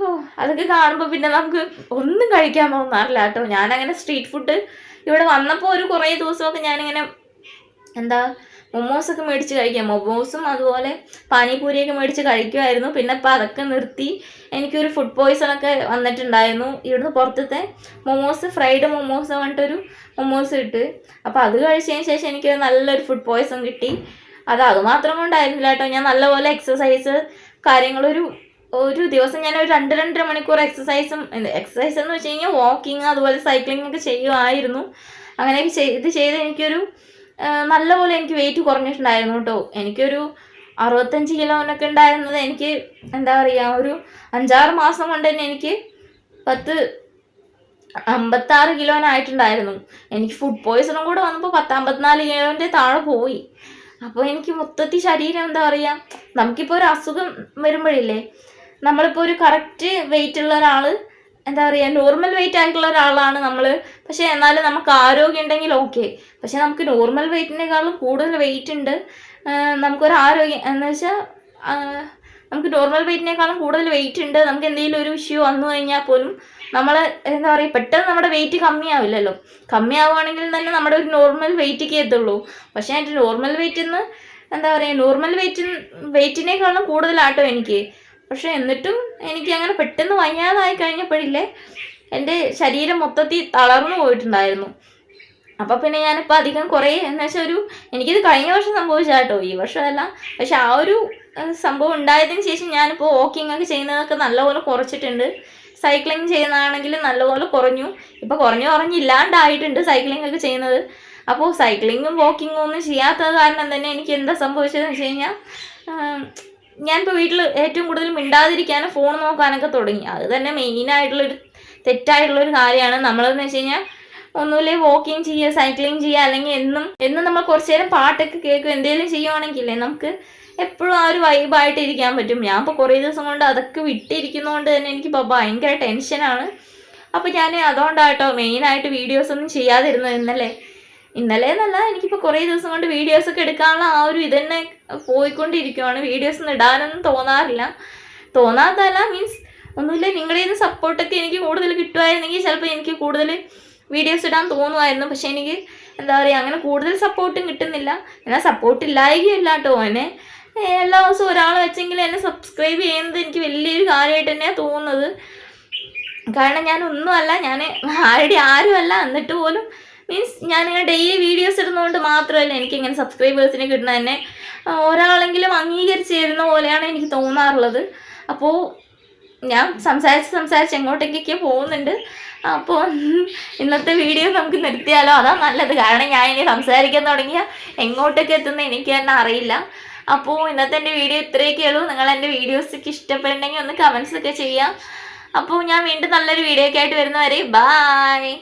ഓ അതൊക്കെ കാണുമ്പോൾ പിന്നെ നമുക്ക് ഒന്നും കഴിക്കാൻ തോന്നാറില്ല കേട്ടോ. ഞാനങ്ങനെ സ്ട്രീറ്റ് ഫുഡ് ഇവിടെ വന്നപ്പോൾ ഒരു കുറേ ദിവസമൊക്കെ ഞാനിങ്ങനെ എന്താ മൊമോസൊക്കെ മേടിച്ച് കഴിക്കാം. മൊമോസും അതുപോലെ പാനിപൂരിയൊക്കെ മേടിച്ച് കഴിക്കുമായിരുന്നു പിന്നെ ഇപ്പം അതൊക്കെ നിർത്തി എനിക്കൊരു ഫുഡ് പോയ്സണൊക്കെ വന്നിട്ടുണ്ടായിരുന്നു. ഇവിടുന്ന് പുറത്തത്തെ മൊമോസ് ഫ്രൈഡ് മൊമോസ് പറഞ്ഞിട്ടൊരു മൊമോസ് കിട്ട് അപ്പോൾ അത് കഴിച്ചതിന് ശേഷം എനിക്ക് നല്ലൊരു ഫുഡ് പോയ്സൺ കിട്ടി. അത് അത് മാത്രം കൊണ്ടായിരുന്നില്ല കേട്ടോ. ഞാൻ നല്ലപോലെ എക്സസൈസ് കാര്യങ്ങളൊരു ഒരു ദിവസം ഞാൻ ഒരു രണ്ട് രണ്ടര മണിക്കൂർ എക്സസൈസും എക്സസൈസ് എന്ന് വെച്ച് കഴിഞ്ഞാൽ വാക്കിങ് അതുപോലെ സൈക്ലിംഗ് ഒക്കെ ചെയ്യുമായിരുന്നു അങ്ങനെയൊക്കെ ചെയ്ത് ചെയ്ത് എനിക്കൊരു നല്ലപോലെ എനിക്ക് വെയിറ്റ് കുറഞ്ഞിട്ടുണ്ടായിരുന്നു കേട്ടോ. എനിക്കൊരു അറുപത്തഞ്ച് കിലോനൊക്കെ ഉണ്ടായിരുന്നത് എനിക്ക് എന്താ പറയുക ഒരു അഞ്ചാറ് മാസം കൊണ്ട് തന്നെ എനിക്ക് പത്ത് അമ്പത്താറ് കിലോനായിട്ടുണ്ടായിരുന്നു എനിക്ക് ഫുഡ് പോയ്സണും കൂടെ വന്നപ്പോൾ പത്ത് അമ്പത്തിനാല് കിലോന്റെ താഴെ പോയി. അപ്പോൾ എനിക്ക് മൊത്തത്തിൽ ശരീരം എന്താ പറയുക നമുക്കിപ്പോൾ ഒരു അസുഖം വരുമ്പോഴില്ലേ നമ്മളിപ്പോൾ ഒരു കറക്റ്റ് വെയിറ്റ് ഉള്ള ഒരാൾ എന്താ പറയുക നോർമൽ വെയിറ്റ് ആയിട്ടുള്ള ഒരാളാണ് നമ്മൾ പക്ഷേ എന്നാലും നമുക്ക് ആരോഗ്യം ഉണ്ടെങ്കിൽ ഓക്കെ പക്ഷേ നമുക്ക് നോർമൽ വെയിറ്റിനേക്കാളും കൂടുതൽ വെയിറ്റ് ഉണ്ട്. നമുക്കൊരു ആരോഗ്യം എന്ന് വെച്ചാൽ നമുക്ക് നോർമൽ വെയിറ്റിനേക്കാളും കൂടുതൽ വെയിറ്റ് ഉണ്ട്. നമുക്ക് എന്തെങ്കിലും ഒരു ഇഷ്യൂ വന്നു കഴിഞ്ഞാൽ പോലും നമ്മൾ എന്താ പറയുക പെട്ടെന്ന് നമ്മുടെ വെയിറ്റ് കമ്മിയാവില്ലല്ലോ. കമ്മിയാവുകയാണെങ്കിൽ തന്നെ നമ്മുടെ ഒരു നോർമൽ വെയിറ്റൊക്കെ എത്തുള്ളൂ. പക്ഷേ എന്റെ നോർമൽ വെയിറ്റിൽ എന്താ പറയുക നോർമൽ വെയിറ്റ് വെയിറ്റിനേക്കാളും കൂടുതലാട്ടോ എനിക്ക്. പക്ഷെ എന്നിട്ടും എനിക്ക് അങ്ങനെ പെട്ടെന്ന് വയ്യാതായി കഴിഞ്ഞപ്പോഴില്ലേ എന്റെ ശരീരം മൊത്തത്തിൽ തളർന്നു പോയിട്ടുണ്ടായിരുന്നു. അപ്പോൾ പിന്നെ ഞാനിപ്പോൾ അധികം കുറേ എന്ന് വെച്ചാൽ ഒരു എനിക്കിത് കഴിഞ്ഞ വർഷം സംഭവിച്ചാട്ടോ ഈ വർഷമല്ല പക്ഷെ ആ ഒരു സംഭവം ഉണ്ടായതിന് ശേഷം ഞാനിപ്പോൾ വാക്കിംഗ് ഒക്കെ ചെയ്യുന്നതൊക്കെ നല്ലപോലെ കുറച്ചിട്ടുണ്ട്. സൈക്ലിംഗ് ചെയ്യുന്നതാണെങ്കിൽ നല്ലപോലെ കുറഞ്ഞു. ഇപ്പോൾ കുറഞ്ഞു കുറഞ്ഞില്ലാണ്ടായിട്ടുണ്ട് സൈക്ലിംഗ് ഒക്കെ ചെയ്യുന്നത്. അപ്പോൾ സൈക്ലിങ്ങും വാക്കിങ്ങും ഒന്നും ചെയ്യാത്തത് കാരണം തന്നെ എനിക്ക് എന്താ സംഭവിച്ചതെന്ന് വെച്ച് കഴിഞ്ഞാൽ ഞാനിപ്പോൾ വീട്ടിൽ ഏറ്റവും കൂടുതൽ മിണ്ടാതിരിക്കാനും ഫോൺ നോക്കാനൊക്കെ തുടങ്ങി. അത് തന്നെ മെയിനായിട്ടുള്ളൊരു തെറ്റായിട്ടുള്ളൊരു കാര്യമാണ്. നമ്മളെന്ന് വെച്ച് കഴിഞ്ഞാൽ ഒന്നുമില്ലേ വാക്കിംഗ് ചെയ്യുക സൈക്ലിംഗ് ചെയ്യുക അല്ലെങ്കിൽ എന്നും എന്നും നമ്മൾ കുറച്ച് നേരം പാട്ടൊക്കെ കേൾക്കും എന്തെങ്കിലും ചെയ്യുവാണെങ്കിലേ നമുക്ക് എപ്പോഴും ആ ഒരു വൈബായിട്ട് ഇരിക്കാൻ പറ്റും. ഞാൻ ഇപ്പോൾ കുറേ ദിവസം കൊണ്ട് അതൊക്കെ വിട്ടിരിക്കുന്നതുകൊണ്ട് തന്നെ എനിക്കിപ്പോൾ ഭയങ്കര ടെൻഷനാണ് അപ്പോൾ ഞാൻ അതുകൊണ്ടാട്ടോ മെയിനായിട്ട് വീഡിയോസ് ഒന്നും ചെയ്യാതിരുന്നത് ഇന്നലെ. ഇന്നലെ എന്നല്ല എനിക്കിപ്പോൾ കുറേ ദിവസം കൊണ്ട് വീഡിയോസ് ഒക്കെ എടുക്കാനുള്ള ആ ഒരു ഇത് തന്നെ പോയിക്കൊണ്ടിരിക്കുവാണ്. വീഡിയോസ് ഒന്നും ഇടാനൊന്നും തോന്നാറില്ല. തോന്നാത്തല്ല മീൻസ് ഒന്നുമില്ല നിങ്ങളുടെ നിന്ന് സപ്പോർട്ടൊക്കെ എനിക്ക് കൂടുതൽ കിട്ടുമായിരുന്നെങ്കിൽ ചിലപ്പോൾ എനിക്ക് കൂടുതൽ വീഡിയോസ് ഇടാൻ തോന്നുമായിരുന്നു. പക്ഷേ എനിക്ക് എന്താ പറയുക അങ്ങനെ കൂടുതൽ സപ്പോർട്ടും കിട്ടുന്നില്ല. എന്നാൽ സപ്പോർട്ട് ഇല്ലായികയില്ല കേട്ടോ എന്നെ എല്ലാ ദിവസവും ഒരാൾ വെച്ചെങ്കിലും എന്നെ സബ്സ്ക്രൈബ് ചെയ്യുന്നത് എനിക്ക് വലിയൊരു കാര്യമായിട്ട് തന്നെയാണ് തോന്നുന്നത്. കാരണം ഞാൻ ഒന്നുമല്ല ഞാൻ ആരുടെ ആരുമല്ല. എന്നിട്ട് പോലും മീൻസ് ഞാനിങ്ങനെ ഡെയിലി വീഡിയോസ് ഇടുന്നതുകൊണ്ട് മാത്രമല്ല എനിക്ക് ഇങ്ങനെ സബ്സ്ക്രൈബേഴ്സിനെ കിട്ടുന്ന തന്നെ ഒരാളെങ്കിലും അംഗീകരിച്ച് തരുന്ന പോലെയാണ് എനിക്ക് തോന്നാറുള്ളത്. അപ്പോൾ ഞാൻ സംസാരിച്ച് സംസാരിച്ച് എങ്ങോട്ടേക്കൊക്കെ പോകുന്നുണ്ട്. അപ്പോൾ ഇന്നത്തെ വീഡിയോ നമുക്ക് നിർത്തിയാലോ? അതാ നല്ലത്. കാരണം ഞാൻ ഇനി സംസാരിക്കാൻ തുടങ്ങിയ എങ്ങോട്ടൊക്കെ എത്തുന്ന എനിക്ക് തന്നെ അറിയില്ല. അപ്പോൾ ഇന്നത്തെ എന്റെ വീഡിയോ ഇത്രയൊക്കെ നിങ്ങൾ എന്റെ വീഡിയോസൊക്കെ ഇഷ്ടപ്പെടുന്നെങ്കിൽ ഒന്ന് കമൻസൊക്കെ ചെയ്യാം. അപ്പോൾ ഞാൻ വീണ്ടും നല്ലൊരു വീഡിയോ ഒക്കെ ആയിട്ട് വരുന്നവരെ ബായ്